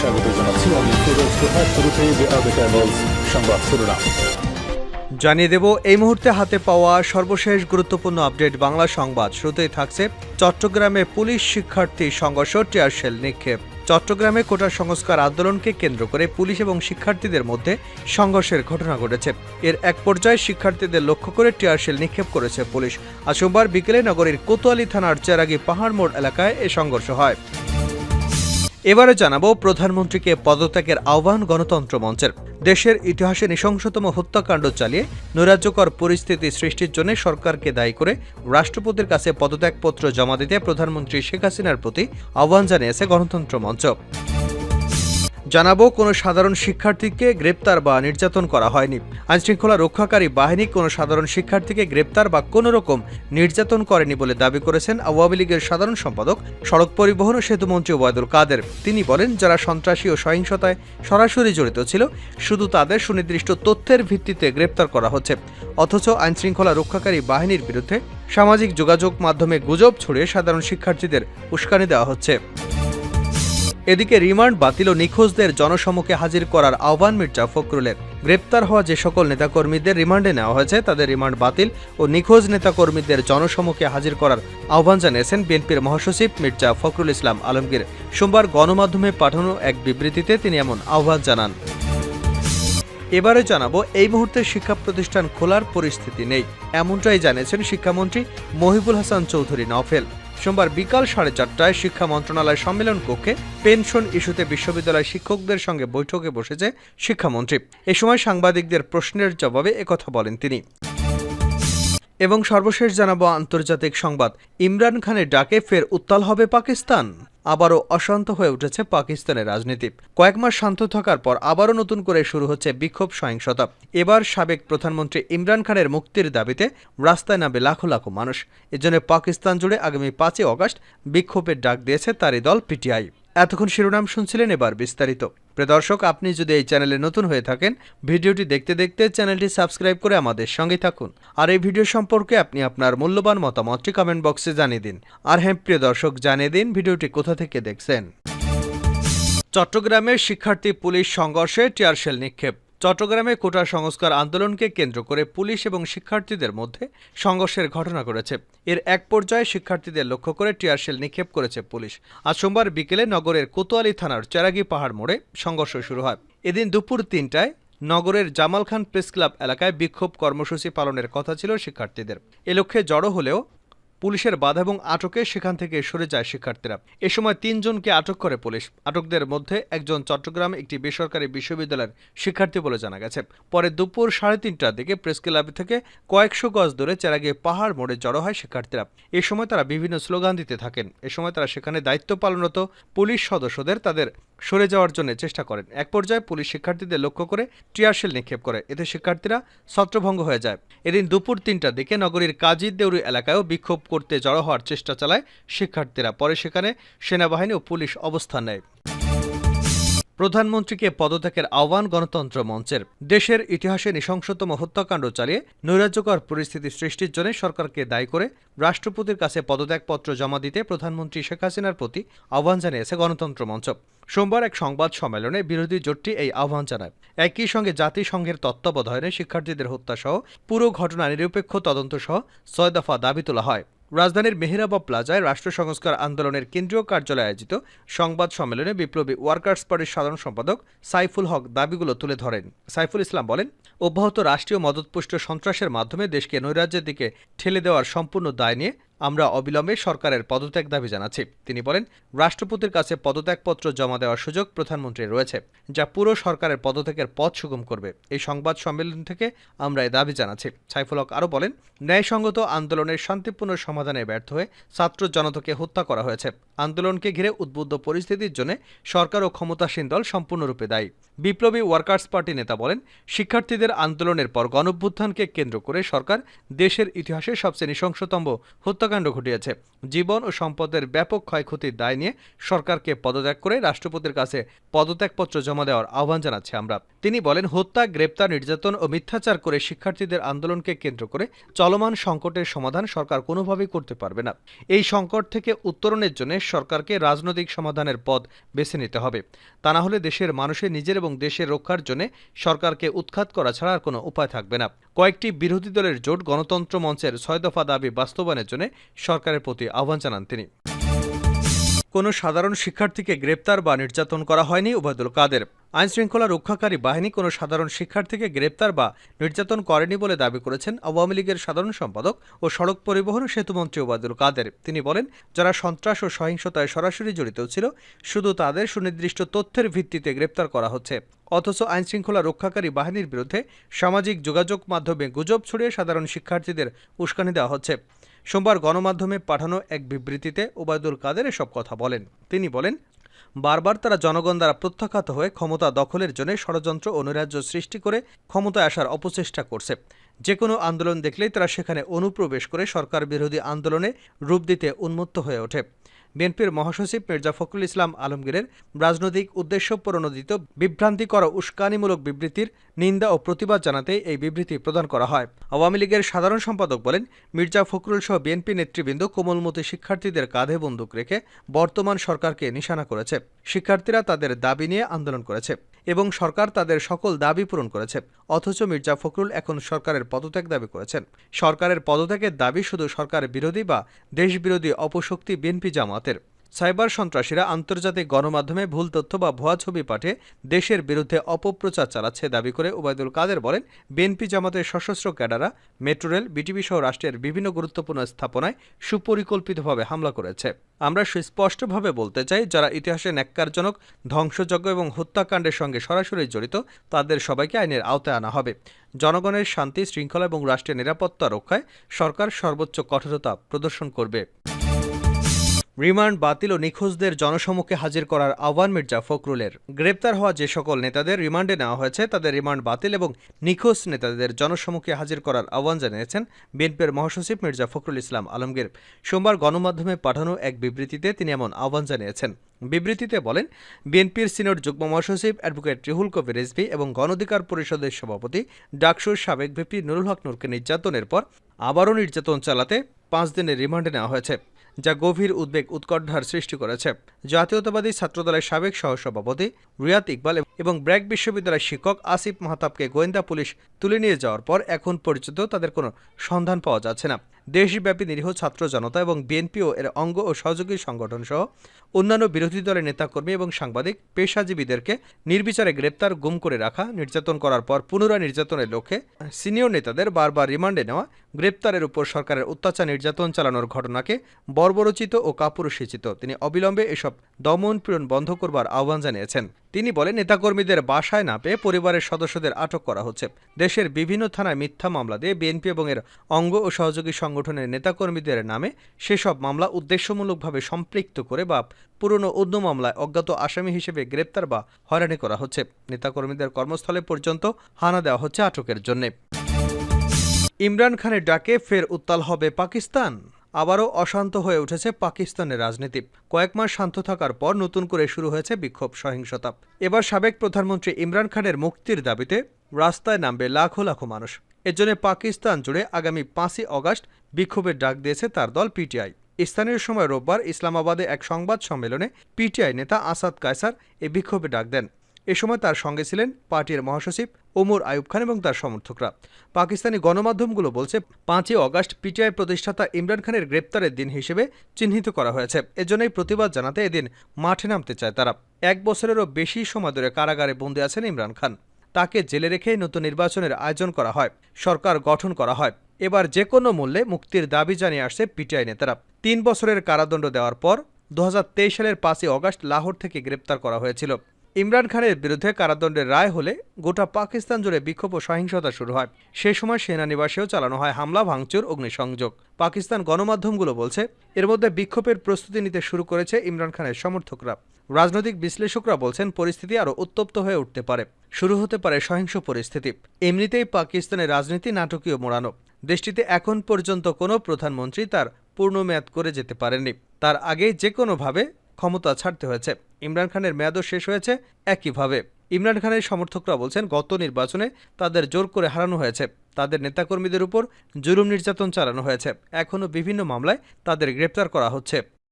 স্বাগত জানাচ্ছি। আমি ফিরোজ ক্যাবলস সংবাদ শিরোনাম। জানিয়ে দেব, এই মুহূর্তে হাতে পাওয়া সর্বশেষ গুরুত্বপূর্ণ আপডেট বাংলা সংবাদ। শুরুতেই থাকছে চট্টগ্রামে পুলিশ শিক্ষার্থী সংঘর্ষ টিয়ারশেল নিক্ষেপ। চট্টগ্রামে কোটা সংস্কার আন্দোলনকে কেন্দ্র করে পুলিশ এবং শিক্ষার্থীদের মধ্যে সংঘর্ষের ঘটনা ঘটেছে। এর এক পর্যায়ে শিক্ষার্থীদের লক্ষ্য করে টিয়ারশেল নিক্ষেপ করেছে পুলিশ। আজ সোমবার বিকেলে নগরীর কোতোয়ালি থানার চেরাগি পাহাড় মোড় এলাকায় এ সংঘর্ষ হয়। এবারে জানাব প্রধানমন্ত্রীকে পদত্যাগের আহ্বান গণতন্ত্র মঞ্চের। দেশের ইতিহাসে নৃশংসতম হত্যাকাণ্ড চালিয়ে নৈরাজ্যকর পরিস্থিতি সৃষ্টির জন্য সরকারকে দায়ী করে রাষ্ট্রপতির কাছে পদত্যাগপত্র জমা দিতে প্রধানমন্ত্রী শেখ হাসিনার প্রতি আহ্বান জানিয়েছে গণতন্ত্র মঞ্চ। জানাব, কোনো সাধারণ শিক্ষার্থীকে গ্রেপ্তার বা নির্যাতন করা হয়নি। আইনশৃঙ্খলা রক্ষাকারী বাহিনী কোনো সাধারণ শিক্ষার্থীকে গ্রেপ্তার বা কোনো রকম নির্যাতন করেনি বলে দাবি করেছেন আওয়ামী লীগের সাধারণ সম্পাদক সড়ক পরিবহন ও সেতুমন্ত্রী ওবায়দুল কাদের। তিনি বলেন, যারা সন্ত্রাসী ও সহিংসতায় সরাসরি জড়িত ছিল, শুধু তাদের সুনির্দিষ্ট তথ্যের ভিত্তিতে গ্রেপ্তার করা হচ্ছে। অথচ আইনশৃঙ্খলা রক্ষাকারী বাহিনীর বিরুদ্ধে সামাজিক যোগাযোগ মাধ্যমে গুজব ছড়িয়ে সাধারণ শিক্ষার্থীদের উস্কানি দেওয়া হচ্ছে। এদিকে রিমান্ড বাতিল ও নিখোঁজদের জনসমক্ষে হাজির করার আহ্বান মির্জা ফখরুলের। গ্রেপ্তার হওয়া যে সকল নেতাকর্মীদের রিমান্ডে নেওয়া হয়েছে, তাদের রিমান্ড বাতিল ও নিখোঁজ নেতাকর্মীদের জনসমক্ষে হাজির করার আহ্বান জানিয়েছেন বিএনপির মহাসচিব মির্জা ফখরুল ইসলাম আলমগীর। সোমবার গণমাধ্যমে পাঠানো এক বিবৃতিতে তিনি এমন আহ্বান জানান। এবারে জানাব, এই মুহূর্তে শিক্ষা প্রতিষ্ঠান খোলার পরিস্থিতি নেই, এমনটাই জানিয়েছেন শিক্ষামন্ত্রী মহিবুল হাসান চৌধুরী নফেল সোমবার বিকাল সাড়ে চারটায় শিক্ষা মন্ত্রণালয় সম্মেলন কক্ষে পেনশন ইস্যুতে বিশ্ববিদ্যালয় শিক্ষকদের সঙ্গে বৈঠকে বসেছে শিক্ষামন্ত্রী। এ সময় সাংবাদিকদের প্রশ্নের জবাবে একথা বলেন তিনি। এবং সর্বশেষ জানাব আন্তর্জাতিক সংবাদ। ইমরান খানের ডাকে ফের উত্তাল হবে পাকিস্তান। আবারও অশান্ত হয়ে উঠেছে পাকিস্তানের রাজনীতি। কয়েক মাস শান্ত থাকার পর আবারও নতুন করে শুরু হচ্ছে বিক্ষোভ সহিংসতা। এবার সাবেক প্রধানমন্ত্রী ইমরান খানের মুক্তির দাবিতে রাস্তায় নামে লাখো লাখো মানুষ। এজন্য পাকিস্তান জুড়ে আগামী পাঁচই অগস্ট বিক্ষোভের ডাক দিয়েছে তারই দল পিটিআই। এতক্ষণ শিরোনাম শুনছিলেন এবার বিস্তারিত। প্রদর্শক আপনি যদি এই চ্যানেলে নতুন হয়ে থাকেন, ভিডিওটি দেখতে দেখতে চ্যানেলটি সাবস্ক্রাইব করে আমাদের সঙ্গে থাকুন। আর এই ভিডিও সম্পর্কে আপনি আপনার মূল্যবান মতামতটি কমেন্ট বক্সে জানিয়ে দিন। আর হ্যাঁ প্রিয় দর্শক জানিয়ে দিন ভিডিওটি কোথা থেকে দেখছেন। চট্টগ্রামের শিক্ষার্থী পুলিশ সংঘর্ষে টিয়ারশেল নিক্ষেপ। চট্টগ্রামে কোটা সংস্কার আন্দোলনকে কেন্দ্র করে পুলিশ এবং শিক্ষার্থীদের মধ্যে সংঘর্ষের ঘটনা ঘটেছে। এর এক পর্যায়ে শিক্ষার্থীদের লক্ষ্য করে টিয়ারশেল নিক্ষেপ করেছে পুলিশ। আজ সোমবার বিকেলে নগরের কোতোয়ালি থানার চেরাগি পাহাড় মোড়ে সংঘর্ষ শুরু হয়। এদিন দুপুর তিনটায় নগরের জামাল খান প্রেস ক্লাব এলাকায় বিক্ষোভ কর্মসূচি পালনের কথা ছিল শিক্ষার্থীদের। এ লক্ষ্যে জড়ো হলেও পুলিশের বাধা এবং আটকে সেখান থেকে সরে যায় শিক্ষার্থীরা। এ সময় তিনজনকে আটক করে পুলিশ। আটকদের মধ্যে একজন চট্টগ্রাম একটি বেসরকারি বিশ্ববিদ্যালয়ের শিক্ষার্থী বলে জানা গেছে। পরে দুপুর সাড়ে তিনটার দিকে প্রেস ক্লাব থেকে কয়েকশো গজ দূরে চেরাগে পাহাড় মোড়ে জড়ো হয় শিক্ষার্থীরা। এ সময় তারা বিভিন্ন স্লোগান দিতে থাকেন। এ সময় তারা সেখানে দায়িত্ব পালনরত পুলিশ সদস্যদের তাদের সরে যাওয়ার জন্য চেষ্টা করেন। এক পর্যায়ে পুলিশ শিক্ষার্থীদের লক্ষ্য করে টিয়ারশেল নিক্ষেপ করে। এতে শিক্ষার্থীরা ছত্রভঙ্গ হয়ে যায়। এদিন দুপুর তিনটার দিকে নগরীর কাজীর দেউরি এলাকায়ও বিক্ষোভ করতে জড়ো হওয়ার চেষ্টা চালায় শিক্ষার্থীরা। পরে সেখানে সেনাবাহিনী ও পুলিশ অবস্থান নেয়। প্রধানমন্ত্রীকে পদত্যাগের আহ্বান গণতন্ত্র মঞ্চের। দেশের ইতিহাসে নৃশংসতম হত্যাকাণ্ড চালিয়ে নৈরাজ্যকর পরিস্থিতি সৃষ্টির জন্য সরকারকে দায়ী করে রাষ্ট্রপতির কাছে পদত্যাগপত্র জমা দিতে প্রধানমন্ত্রী শেখ হাসিনার প্রতি আহ্বান জানিয়েছে গণতন্ত্র মঞ্চ। সোমবার এক সংবাদ সম্মেলনে বিরোধী জোটটি এই আহ্বান জানায়। একই সঙ্গে জাতিসংঘের তত্ত্বাবধানে শিক্ষার্থীদের হত্যাসহ পুরো ঘটনা নিরপেক্ষ তদন্ত সহ ছয় দফা দাবি তোলা হয়। রাজধানীর মেহেরাবাব প্লাজায় রাষ্ট্র সংস্কার আন্দোলনের কেন্দ্রীয় কার্যালয়ে আয়োজিত সংবাদ সম্মেলনে বিপ্লবী ওয়ার্কার্স পার্টির সাধারণ সম্পাদক সাইফুল হক দাবিগুলো তুলে ধরেন। সাইফুল ইসলাম বলেন, অব্যাহত রাষ্ট্রীয় মদতপুষ্ট সন্ত্রাসের মাধ্যমে দেশকে নৈরাজ্যের দিকে ঠেলে দেওয়ার সম্পূর্ণ দায় নিয়ে আমরা অবিলম্বে সরকারের পদত্যাগ দাবি জানাচ্ছি। তিনি বলেন, রাষ্ট্রপতির কাছে পদত্যাগপত্র জমা দেওয়ার সুযোগ প্রধানমন্ত্রীর রয়েছে, যা পুরো সরকারের পদত্যাগের পথ সুগম করবে। এই সংবাদ সম্মেলন থেকে আমরা এ দাবি জানাচ্ছি। সাইফুল হক আরও বলেন, ন্যায়সঙ্গত আন্দোলনের শান্তিপূর্ণ সমাধানে ব্যর্থ হয়ে ছাত্র জনতাকে হত্যা করা হয়েছে। আন্দোলনকে ঘিরে উদ্বুদ্ধ পরিস্থিতির জন্য সরকার ও ক্ষমতাসীন দল সম্পূর্ণরূপে দায়ী। বিপ্লবী ওয়ার্কার্স পার্টি নেতা বলেন, শিক্ষার্থীদের আন্দোলনের পর গণভ্যুত্থানকে কেন্দ্র করে সরকার দেশের ইতিহাসে সবচেয়ে নৃশংসতম হত্যাকাণ্ড হত্যাকাণ্ড ঘটিয়েছে। জীবন ও সম্পদের ব্যাপক ক্ষয়ক্ষতির দায় নিয়ে সরকারকে পদত্যাগ করে রাষ্ট্রপতির কাছে পদত্যাগপত্র জমা দেওয়ার আহ্বান জানাচ্ছি আমরা। তিনি বলেন, হত্যা, গ্রেপ্তার, নির্যাতন ও মিথ্যাচার করে শিক্ষার্থীদের আন্দোলনকে কেন্দ্র করে চলমান সংকটের সমাধান সরকার কোনোভাবেই করতে পারবে না। এই সংকট থেকে উত্তরণের জন্য সরকারকে রাজনৈতিক সমাধানের পথ বেছে নিতে হবে। তা না হলে দেশের মানুষের নিজের এবং দেশের রক্ষার জন্য সরকারকে উৎখাত করা ছাড়া আর কোনো উপায় থাকবে না। কয়েকটি বিরোধী দলের জোট গণতন্ত্র মঞ্চের ছয় দফা দাবি বাস্তবায়নের জন্য সরকারের প্রতি আহ্বান জানান তিনি। কোনো সাধারণ শিক্ষার্থীকে গ্রেপ্তার বা নির্যাতন করা হয়নি ওবায়দুল কাদের। আইন শৃঙ্খলা রক্ষাকারী বাহিনী কোনো সাধারণ শিক্ষার্থীকে গ্রেপ্তার বা নির্যাতন করেনি বলে দাবি করেছেন আওয়ামী লীগের সাধারণ সম্পাদক ও সড়ক পরিবহন সেতুমন্ত্রী ওবায়দুল কাদের। তিনি বলেন, যারা সন্ত্রাস ও সহিংসতায় সরাসরি জড়িত ছিল, শুধু তাদের সুনির্দিষ্ট তথ্যের ভিত্তিতে গ্রেপ্তার করা হচ্ছে। অথচ আইন শৃঙ্খলা রক্ষাকারী বাহিনীর বিরুদ্ধে সামাজিক যোগাযোগ মাধ্যমে গুজব ছড়িয়ে সাধারণ শিক্ষার্থীদের উস্কানি দেওয়া হচ্ছে। সোমবার গণমাধ্যমে পাঠানো এক বিবৃতিতে ওবায়দুল কাদের এসব কথা বলেন। তিনি বলেন, বারবার তারা জনগণ দ্বারা প্রত্যাখ্যাত হয়ে ক্ষমতা দখলের জন্য ষড়যন্ত্র ও নৈরাজ্য সৃষ্টি করে ক্ষমতায় আসার অপচেষ্টা করছে। যে কোনো আন্দোলন দেখলেই তারা সেখানে অনুপ্রবেশ করে সরকার বিরোধী আন্দোলনে রূপ দিতে উন্মুক্ত হয়ে ওঠে। বিএনপির মহাসচিব মির্জা ফখরুল ইসলাম আলমগীরের রাজনৈতিক উদ্দেশ্য প্রণোদিত বিভ্রান্তিকর উস্কানিমূলক বিবৃতির নিন্দা ও প্রতিবাদ জানাতে এই বিবৃতি প্রদান করা হয়। আওয়ামী লীগের সাধারণ সম্পাদক বলেন, মির্জা ফখরুল সহ বিএনপি নেতৃবৃন্দ কোমলমতি শিক্ষার্থীদের কাঁধে বন্দুক রেখে বর্তমান সরকারকে নিশানা করেছে। শিক্ষার্থীরা তাদের দাবি নিয়ে আন্দোলন করেছে এবং সরকার তাদের সকল দাবি পূরণ করেছে। অথচ মির্জা ফখরুল এখন সরকারের পদত্যাগ দাবি করেছেন। সরকারের পদত্যাগের দাবি শুধু সরকার বিরোধী বা দেশবিরোধী অপশক্তি বিএনপি জামাতের সাইবার সন্ত্রাসীরা আন্তর্জাতিক গণমাধ্যমে ভুল তথ্য বা ভুয়া ছবি পাঠে দেশের বিরুদ্ধে অপপ্রচার চালাচ্ছে দাবি করে ওবায়দুল কাদের বলেন, বিএনপি জামাতের সশস্ত্র ক্যাডাররা মেট্রো রেল, বিটিভি সহ রাষ্ট্রের বিভিন্ন গুরুত্বপূর্ণ স্থাপনায় সুপরিকল্পিতভাবে হামলা করেছে। আমরা সুস্পষ্টভাবে বলতে চাই, যারা ইতিহাসে ন্যাক্কারজনক, ধ্বংসযজ্ঞ এবং হত্যাকাণ্ডের সঙ্গে সরাসরি জড়িত, তাদের সবাইকে আইনের আওতায় আনা হবে। জনগণের শান্তি, শৃঙ্খলা এবং রাষ্ট্রের নিরাপত্তা রক্ষায় সরকার সর্বোচ্চ কঠোরতা প্রদর্শন করবে। রিমান্ড বাতিল ও নিখোঁজদের জনসমক্ষে হাজির করার আহ্বান মির্জা ফখরুলের। গ্রেপ্তার হওয়া যে সকল নেতাদের রিমান্ডে নেওয়া হয়েছে, তাদের রিমান্ড বাতিল এবং নিখোঁজ নেতাদের জনসমক্ষে হাজির করার আহ্বান জানিয়েছেন বিএনপির মহাসচিব মির্জা ফখরুল ইসলাম আলমগীর। সোমবার গণমাধ্যমে পাঠানো এক বিবৃতিতে তিনি এমন আহ্বান জানিয়েছেন। বিবৃতিতে বলেন, বিএনপির সিনিয়র যুগ্ম মহাসচিব অ্যাডভোকেট রিহুল কবির রিজভি এবং গণঅধিকার পরিষদের সভাপতি ডাকসুর সাবেক ভিপি নুরুল হক নূরকে নির্যাতনের পর আবারও নির্যাতন চালাতে পাঁচ দিনের রিমান্ডে নেওয়া হয়েছে। যা গভীর উদ্বেগ উৎকণ্ঠার সৃষ্টি করেছে। জাতীয়তাবাদী ছাত্রদলের সাবেক সহসভাপতি রিয়াত ইকবাল এবং ব্র্যাক বিশ্ববিদ্যালয়ের শিক্ষক আসিফ মাহতাবকে গোয়েন্দা পুলিশ তুলে নিয়ে যাওয়ার পর এখন পর্যন্ত তাদের কোনো সন্ধান পাওয়া যাচ্ছে না। দেশব্যাপী নিরীহ ছাত্র জনতা এবং বিএনপিও এর অঙ্গ ও সহযোগী সংগঠন সহ অন্যান্য বিরোধী দলের নেতাকর্মী এবং সাংবাদিক, পেশাজীবীদেরকে নির্বিচারে গ্রেপ্তার, গুম করে রাখা, নির্যাতন করার পর পুনরায় নির্যাতনের লক্ষ্যে সিনিয়র নেতাদের বারবার রিমান্ডে নেওয়া, গ্রেপ্তারের উপর সরকারের অত্যাচার, নির্যাতন চালানোর ঘটনাকে বর্বরচিত ও কাপুরুষিচিত। তিনি অবিলম্বে এসব দমন পীড়ন বন্ধ করবার আহ্বান জানিয়েছেন। তিনি বলেন, নেতাকর্মীদের বাসায় না পেয়ে পরিবারের সদস্যদের আটক করা হচ্ছে। দেশের বিভিন্ন থানায় মিথ্যা মামলা দিয়ে বিএনপি এবং এর অঙ্গ ও সহযোগী সংগঠনের নেতাকর্মীদের নামে সেসব মামলা উদ্দেশ্যমূলকভাবে সম্পৃক্ত করে বা পুরনো অন্য মামলায় অজ্ঞাত আসামি হিসেবে গ্রেপ্তার বা হয়রানি করা হচ্ছে। নেতাকর্মীদের কর্মস্থলে পর্যন্ত হানা দেওয়া হচ্ছে আটকের জন্যে। ইমরান খানের ডাকে ফের উত্তাল হবে পাকিস্তান। আবারও অশান্ত হয়ে উঠেছে পাকিস্তানের রাজনীতি। কয়েক মাস শান্ত থাকার পর নতুন করে শুরু হয়েছে বিক্ষোভ সহিংসতা। এবার সাবেক প্রধানমন্ত্রী ইমরান খানের মুক্তির দাবিতে রাস্তায় নামবে লাখো লাখো মানুষ। এজন্য পাকিস্তান জুড়ে আগামী পাঁচই অগাস্ট বিক্ষোভের ডাক দিয়েছে তার দল পিটিআই। স্থানীয় সময় রোববার ইসলামাবাদে এক সংবাদ সম্মেলনে পিটিআই নেতা আসাদ কায়সার এ বিক্ষোভে ডাক দেন। এ সময় তার সঙ্গে ছিলেন পার্টির মহাসচিব ওমর আয়ুব খান এবং তার সমর্থকরা। পাকিস্তানি গণমাধ্যমগুলো বলছে, পাঁচই অগাস্ট পিটিআই প্রতিষ্ঠাতা ইমরান খানের গ্রেপ্তারের দিন হিসেবে চিহ্নিত করা হয়েছে। এজন্যই প্রতিবাদ জানাতে এদিন মাঠে নামতে চায় তারা। এক বছরেরও বেশি সময় ধরে কারাগারে বন্দী আছেন ইমরান খান। তাকে জেলে রেখেই নতুন নির্বাচনের আয়োজন করা হয়, সরকার গঠন করা হয়। এবার যে কোনো মূল্যে মুক্তির দাবি জানিয়ে আসছে পিটিআই নেতারা। তিন বছরের কারাদণ্ড দেওয়ার পর দুহাজার তেইশ সালের পাঁচই অগাস্ট লাহোর থেকে গ্রেপ্তার করা হয়েছিল। ইমরান খানের বিরুদ্ধে কারাদণ্ডের রায় হলে গোটা পাকিস্তান জুড়ে বিক্ষোভ ও সহিংসতা শুরু হয়। সে সময় সেনানিবাসেও চালানো হয় হামলা, ভাঙচুর, অগ্নিসংযোগ। পাকিস্তান গণমাধ্যমগুলো বলছে, এর মধ্যে বিক্ষোভের প্রস্তুতি নিতে শুরু করেছে ইমরান খানের সমর্থকরা। রাজনৈতিক বিশ্লেষকরা বলছেন পরিস্থিতি আরও উত্তপ্ত হয়ে উঠতে পারে। শুরু হতে পারে সহিংস পরিস্থিতি। এমনিতেই পাকিস্তানের রাজনীতি নাটকীয় মোড়ানো। দেশটিতে এখন পর্যন্ত কোনো প্রধানমন্ত্রী তার পূর্ণ মেয়াদ করে যেতে পারেননি। তার আগে যে কোনোভাবে ক্ষমতা ছাড়তে হয়েছে। ইমরান খানের মেয়াদও শেষ হয়েছে একইভাবে। ইমরান খানের সমর্থকরা বলছেন, গত নির্বাচনে তাদের জোর করে হারানো হয়েছে। তাদের নেতাকর্মীদের উপর জুলুম নির্যাতন চালানো হয়েছে। এখনও বিভিন্ন মামলায় তাদের গ্রেপ্তার করা হচ্ছে।